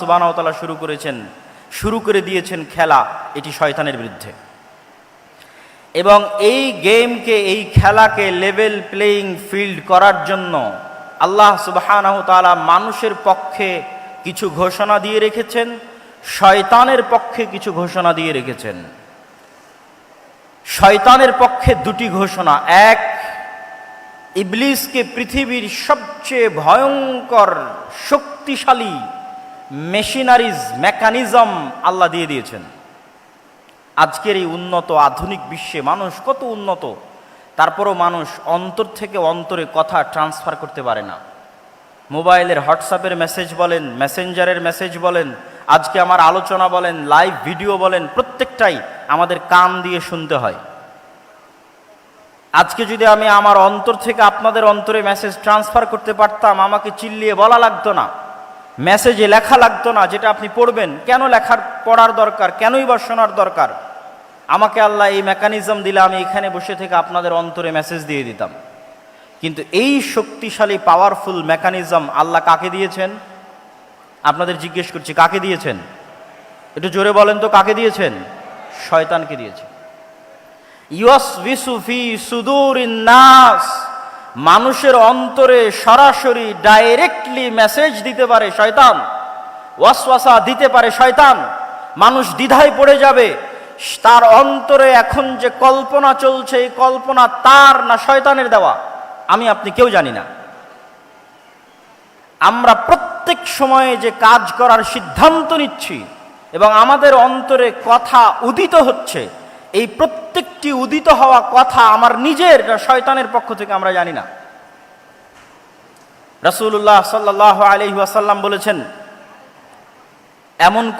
সুবাহতালা শুরু করেছেন, শুরু করে দিয়েছেন খেলা, এটি শয়তানের বিরুদ্ধে। এবং এই গেমকে, এই খেলাকে লেভেল প্লেয়িং ফিল্ড করার জন্য আল্লাহ সুবাহানাহ মানুষের পক্ষে কিছু ঘোষণা দিয়ে রেখেছেন, শয়তানের পক্ষে কিছু ঘোষণা দিয়ে রেখেছেন। শয়তানের পক্ষে দুটি ঘোষণা। এক, ইবলিসকে পৃথিবীর সবচেয়ে ভয়ঙ্কর, শক্তিশালী মেশিনারিজ, মেকানিজম আল্লাহ দিয়ে দিয়েছেন। আজকের এই উন্নত আধুনিক বিশ্বে মানুষ কত উন্নত, তারপরও মানুষ অন্তর থেকে অন্তরে কথা ট্রান্সফার করতে পারে না। মোবাইলের, হোয়াটসঅ্যাপের মেসেজ বলেন মেসেঞ্জারের মেসেজ বলেন, আজকে আমার আলোচনা বলেন লাইভ ভিডিও বলেন, প্রত্যেকটাই আমাদের কান দিয়ে শুনতে হয়। আজকে যদি আমি আমার অন্তর থেকে আপনাদের অন্তরে মেসেজ ট্রান্সফার করতে পারতাম, আমাকে চিল্লিয়ে বলা লাগতো না। মেসেজে লেখা লাগতো না, যেটা আপনি পড়বেন। কেন লেখার পড়ার দরকার? কেনই বা শোনার দরকার? আমাকে আল্লাহ এই মেকানিজম দিলে আমি এখানে বসে থেকে আপনাদের অন্তরে মেসেজ দিয়ে দিতাম। কিন্তু এই শক্তিশালী, পাওয়ারফুল মেকানিজম আল্লাহ কাকে দিয়েছেন? আপনাদের জিজ্ঞেস করছি, কাকে দিয়েছেন? একটু জোরে বলেন তো, কাকে দিয়েছেন? শয়তানকে দিয়েছে দিয়েছেন ইউসবিসুফি সুদূর নাস। মানুষের অন্তরে সরাসরি ডাইরেক্টলি মেসেজ দিতে পারে শয়তান, ওয়াসওয়াসা দিতে পারে শয়তান। মানুষ দ্বিধায় পড়ে যাবে, তার অন্তরে এখন যে কল্পনা চলছে, এই কল্পনা তার না শয়তানের দেওয়া, আমি আপনি কেউ জানি না। আমরা প্রত্যেক সময়ে যে কাজ করার সিদ্ধান্ত নিচ্ছি এবং আমাদের অন্তরে কথা উদিত হচ্ছে এই প্রত্যেকটি উদিত হওয়া কথা আমার নিজের শয়তানের পক্ষ থেকে আমরা জানি না। রসুল্লাহ সাল্লাহ আলহি আসাল্লাম বলেছেন, এমন